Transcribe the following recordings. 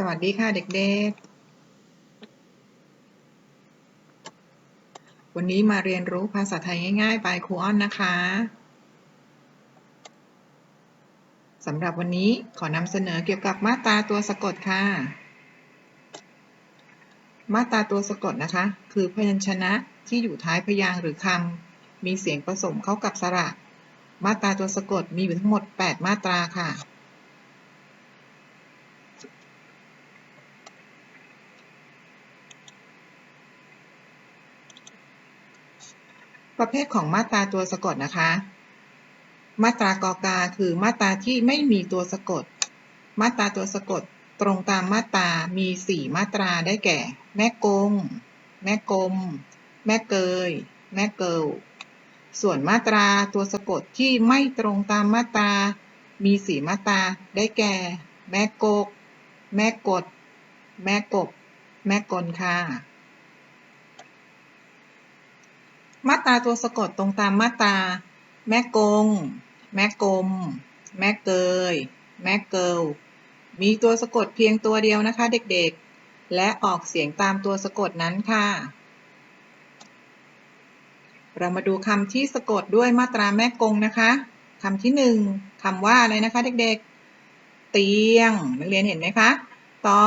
สวัสดีค่ะเด็กๆ วันนี้มาเรียนรู้ภาษาไทยง่ายๆ by ครูอ้อนนะคะสำหรับวันนี้ขอนำเสนอเกี่ยวกับมาตราตัวสะกดค่ะ มาตราตัวสะกดนะคะ คือพยัญชนะที่อยู่ท้ายพยางค์หรือคำมีเสียงผสมเข้ากับสระ มาตราตัวสะกดมีอยู่ทั้งหมด 8 มาตราค่ะ ประเภทของมาตราตัวสะกดนะคะ มาตรากอกาคือมาตราที่ไม่มีตัวสะกด มาตราตัวสะกดตรงตามมาตรามี 4 มาตราได้แก่ แม่กง แม่กลม แม่เกย แม่เกิลส่วนมาตราตัวสะกดที่ไม่ตรงตามมาตรา มี4มาตราได้แก่ แม่กก แม่กด แม่กบ แม่กลค่ะ มาตราตัวสะกดตรงตามมาตรา แม่กง แม่กลม แม่เกย แม่เกิล มีตัวสะกดเพียงตัวเดียวนะคะ เด็กๆ และออกเสียงตามตัวสะกดนั้นค่ะ เรามาดูคำที่สะกดด้วยมาตราแม่กงนะคะคำที่หนึ่งคำว่าอะไรนะคะ เด็กๆ เตียง นักเรียนเห็นไหมคะ ตอ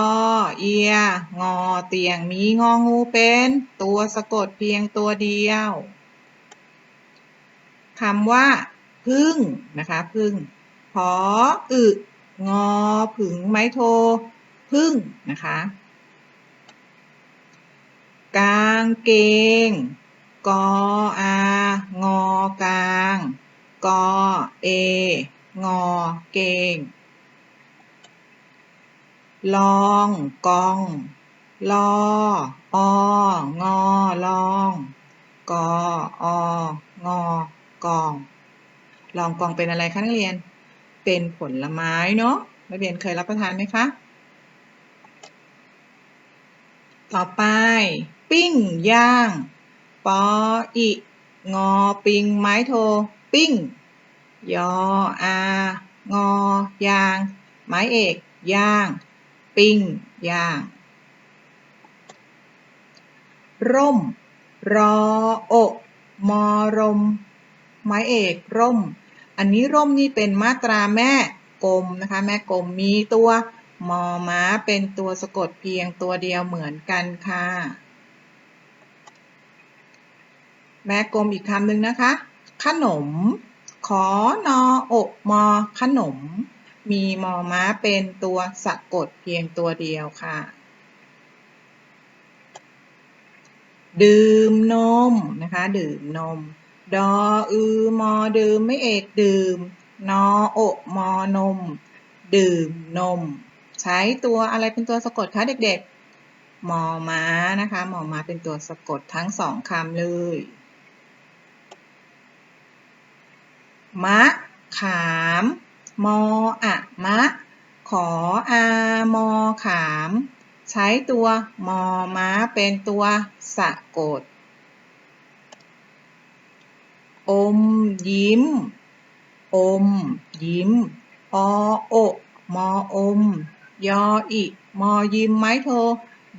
เอีย งอเตียงมีงองูเป็น ตัวสะกดเพียงตัวเดียวคำว่า พึ่งนะคะ พึ่งพออึงอผึ่งไม้โท พึ่งนะคะกางเกง กออางอกลาง กอเองอเกง ลอง กองลออองอลองกอองอกอง ลองกองเป็นอะไรคะนักเรียน เป็นผลไม้เนาะนักเรียนเคยรับประทานไหมคะ ต่อไป ปิ้งย่าง ปออิงอปิงไม้โท ปิ้ง ยออางอยาง ไม้เอก ย่าง ปิ้งย่าง ร่ม รอโอมอรม ไม้เอกร่ม อันนี้ร่มนี่เป็นมาตราแม่กลมนะคะ แม่กลมมีตัวมอม้าเป็นตัวสะกดเพียงตัวเดียวเหมือนกันค่ะ แม่กลมอีกคำหนึ่งนะคะ ขนม ขอนออมอขนม มีมอม้าเป็นตัวสะกดเพียงตัวเดียวค่ะ ดื่มนมนะคะ ดื่มนม ดออือมอดื่มไม่เอกดื่ม นอโอกมอนม ดื่มนม ใช้ตัวอะไรเป็นตัวสะกดคะเด็กๆ มอม้านะคะมอม้าเป็นตัวสะกดทั้งสองคำเลย มะขาม มออะมะ ขออามอขาม ใช้ตัวมอม้าเป็นตัวสะกด อมยิ้ม อม ยิ้ม อโอมออม ยออิมอยิ้มไม้โท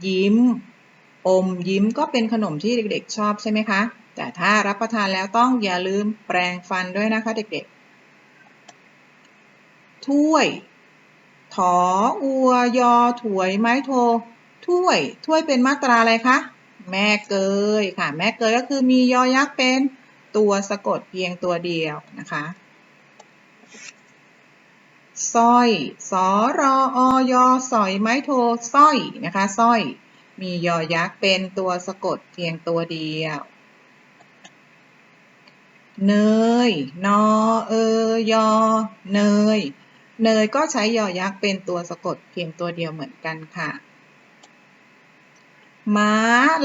ยิ้ม อมยิ้มก็เป็นขนมที่เด็กๆชอบใช่ไหมคะ แต่ถ้ารับประทานแล้วต้องอย่าลืมแปรงฟันด้วยนะคะเด็กๆ ถ้วย ถออัวยอถวยไม้โท ถ้วย ถ้วยเป็นมาตราอะไรคะ แม่เกยค่ะ แม่เกยก็คือมียอยักษ์เป็นตัวสะกดเพียงตัวเดียวนะคะสร้อย สอรออยอสอยไม้โทสร้อยนะคะสร้อย มียอยักษ์เป็นตัวสะกดเพียงตัวเดียว เนย นอเอยอ เนย เนยก็ใช้ยอยักษ์เป็นตัวสะกดเพียงตัวเดียวเหมือนกันค่ะ ม้า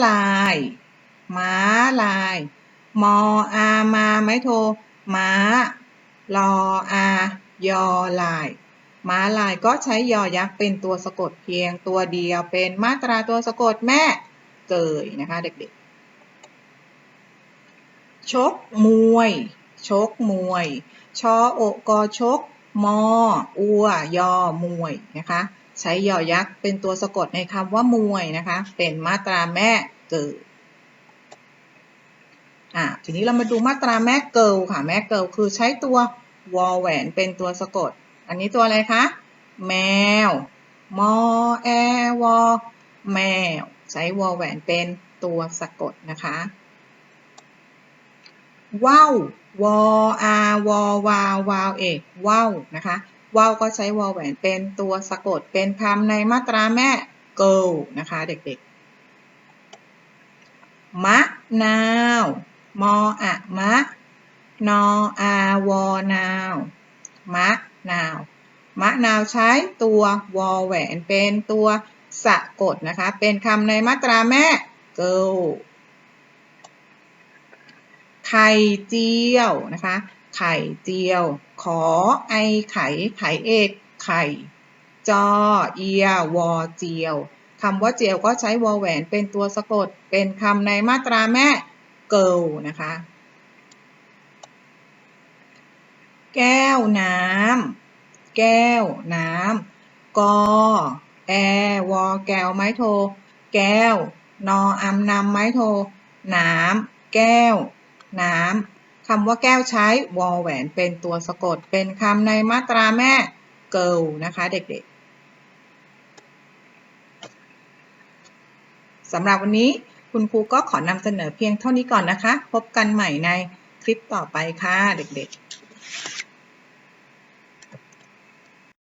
ลาย ม้าลาย มออามาไม้โท ม้า ลออา ยอลาย ม้าลายก็ใช้ยอยักษ์เป็นตัวสะกดเพียงตัวเดียว เป็นมาตราตัวสะกดแม่เกยนะคะเด็กๆ ชกมวย ชกมวย ชอโอกอชก มอ อัว ยอ มวยนะคะ ใช้ยอยักษ์เป็นตัวสะกดในคำว่ามวยนะคะ เป็นมาตราแม่เกิดอ่าทีนี้เรามาดูมาตราแม่เกิลค่ะ แม่เกิลคือใช้ตัววอแหวนเป็นตัวสะกด อันนี้ตัวอะไรคะ แมว มอ แอวอ แมว ใช้วอแหวนเป็นตัวสะกดนะคะ ว่าววออาวอวาววาวเอกว่าวนะคะว่าวก็ใช้วอแหวนเป็นตัวสะกดเป็นคำในมาตราแม่เกิลนะคะเด็กๆ มะนาว มออะมะ นออาวอนาว มะนาว มะนาวใช้ตัววอแหวนเป็นตัวสะกดนะคะ เป็นคำในมาตราแม่เกิล ไข่เจียวนะคะ ไข่เจียว ขอไอไข่ไข่เอกไข่จอเอียวอเจียวคำว่าเจียวก็ใช้วอแหวนเป็นตัวสะกด เป็นคำในมาตราแม่เกิลนะคะ แก้วน้ำแก้วน้ำกอแอวอแก้วไม้โท แก้วนออำนำไม้โท น้ำแก้ว น้ำคำว่าแก้วใช้วอแหวนเป็นตัวสะกด เป็นคำในมาตราแม่เกิลนะคะเด็กๆสำหรับวันนี้คุณครูก็ขอนำเสนอเพียงเท่านี้ก่อนนะคะ พบกันใหม่ในคลิปต่อไปค่ะเด็กๆ